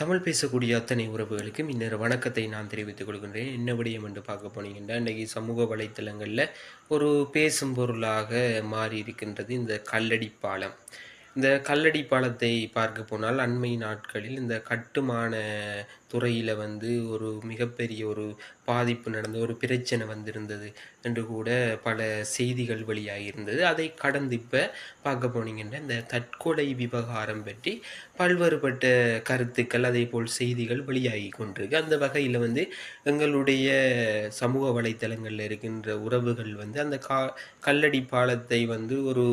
தமிழ் பேசக்கூடிய அத்தனை உறவுகளுக்கும் இன்னொரு வணக்கத்தை நான் தெரிவித்துக் கொள்கின்றேன். என்ன விடயம் என்று பார்க்க போனீங்கன்னா இன்றைக்கி சமூக வலைத்தளங்களில் ஒரு பேசும் பொருளாக மாறி இருக்கின்றது இந்த கல்லடி பாலம். இந்த கல்லடி பாலத்தை பார்க்க போனால் அண்மை நாட்களில் இந்த கட்டுமான துறையில் வந்து ஒரு மிகப்பெரிய ஒரு பாதிப்பு நடந்த ஒரு பிரச்சனை வந்திருந்தது என்று கூட பல செய்திகள் வெளியாகியிருந்தது. அதை கடந்து இப்போ பார்க்க போனீங்கன்னா இந்த தற்கொலை விவகாரம் பற்றி பல்வேறுபட்ட கருத்துக்கள் அதே போல் செய்திகள் வெளியாகி கொண்டிருக்கு. அந்த வகையில் வந்து எங்களுடைய சமூக வலைத்தளங்களில் இருக்கின்ற உறவுகள் வந்து அந்த கா கல்லடி பாலத்தை வந்து ஒரு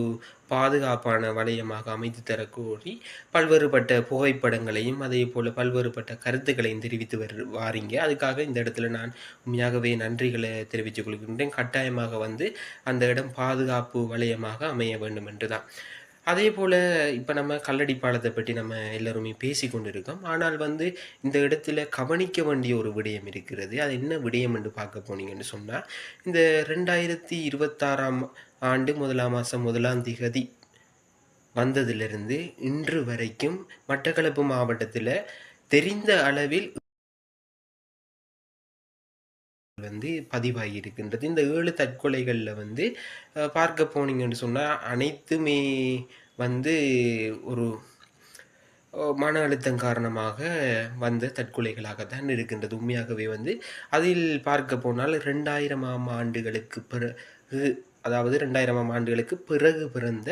பாதுகாப்பான வளையமாக அமைத்து தரக்கூறி பல்வேறுபட்ட புகைப்படங்களையும் அதே போல் பல்வேறுபட்ட கருத்துக்களையும் தெரிவித்து வரு வாரீங்க. அதுக்காக இந்த இடத்துல நான் உண்மையாகவே நன்றிகளை தெரிவித்துக் கொள்கின்றேன். கட்டாயமாக வந்து அந்த இடம் பாதுகாப்பு வளையமாக அமைய வேண்டும் என்று தான் அதே போல் இப்போ நம்ம கல்லடி பாலத்தை பற்றி நம்ம எல்லோருமே பேசி கொண்டிருக்கோம். ஆனால் வந்து இந்த இடத்துல கவனிக்க வேண்டிய ஒரு விடயம் இருக்கிறது. அது என்ன விடயம் என்று பார்க்க போனீங்கன்னு சொன்னால் இந்த ரெண்டாயிரத்தி இருபத்தாறாம் ஆண்டு முதலாம் மாதம் முதலாம் திகதி வந்ததிலிருந்து இன்று வரைக்கும் மட்டக்களப்பு மாவட்டத்தில் தெரிந்த அளவில் வந்து பதிவாகி இருக்கின்றது இந்த ஏழு தற்கொலைகளில் வந்து பார்க்க போனீங்கன்னு சொன்னால் அனைத்துமே வந்து ஒரு மன அழுத்தம் காரணமாக வந்த தற்கொலைகளாகத்தான் இருக்கின்றது உண்மையாகவே வந்து. அதில் பார்க்க போனால் ரெண்டாயிரமாம் ஆண்டுகளுக்கு பிறகு அதாவது ரெண்டாயிரமாம் ஆண்டுகளுக்கு பிறகு பிறந்த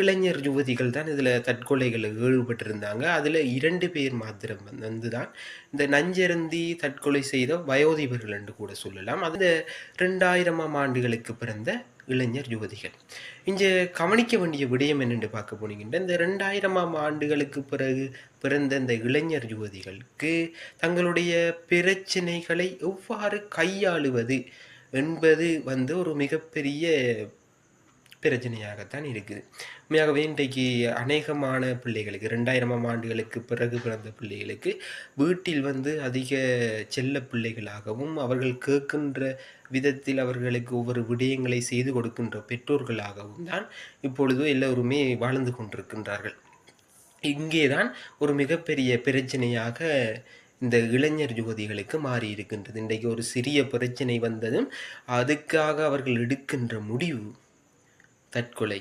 இளைஞர் யுவதிகள் தான் இதில் தற்கொலைகளில் ஈடுபட்டிருந்தாங்க. அதில் இரண்டு பேர் மாத்திரம் வந்து தான் இந்த நஞ்சருந்தி தற்கொலை செய்த வயோதிபர்கள் என்று கூட சொல்லலாம். அந்த ரெண்டாயிரமாம் ஆண்டுகளுக்கு பிறந்த இளைஞர் யுவதிகள். இங்கே கவனிக்க வேண்டிய விடயம் என்னென்று பார்க்க போனீங்கன்னா இந்த ரெண்டாயிரமாம் ஆண்டுகளுக்கு பிறகு பிறந்த இந்த இளைஞர் யுவதிகளுக்கு தங்களுடைய பிரச்சனைகளை எவ்வாறு கையாளுவது என்பது வந்து ஒரு மிகப்பெரிய பிரச்சனையாகத்தான் இருக்குது. உண்மையாகவே இன்றைக்கு அநேகமான பிள்ளைகளுக்கு ரெண்டாயிரமாம் ஆண்டுகளுக்கு பிறகு பிறந்த பிள்ளைகளுக்கு வீட்டில் வந்து அதிக செல்ல பிள்ளைகளாகவும் அவர்கள் கேட்கின்ற விதத்தில் அவர்களுக்கு ஒவ்வொரு விடயங்களை செய்து கொடுக்கின்ற பெற்றோர்களாகவும் தான் இப்பொழுது எல்லோருமே வாழ்ந்து கொண்டிருக்கின்றார்கள். இங்கே தான் ஒரு மிகப்பெரிய பிரச்சனையாக இந்த இளைஞர் யுவதிகளுக்கு மாறி இருக்கின்றது. இன்றைக்கு ஒரு சிறிய பிரச்சனை வந்ததும் அதுக்காக அவர்கள் எடுக்கின்ற முடிவு தற்கொலை.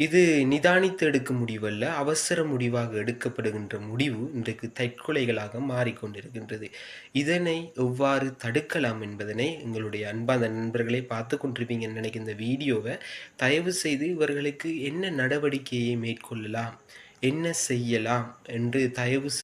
இது நிதானித்து எடுக்கும் முடிவல்ல அவசர முடிவாக எடுக்கப்படுகின்ற முடிவு இன்றைக்கு தற்கொலைகளாக மாறிக்கொண்டிருக்கின்றது. இதனை எவ்வாறு தடுக்கலாம் என்பதனை எங்களுடைய அன்பான நண்பர்களை பார்த்து கொண்டிருப்பீங்கன்னு நினைக்கிற இந்த வீடியோவை தயவு செய்து இவர்களுக்கு என்ன நடவடிக்கையை மேற்கொள்ளலாம் என்ன செய்யலாம் என்று தயவு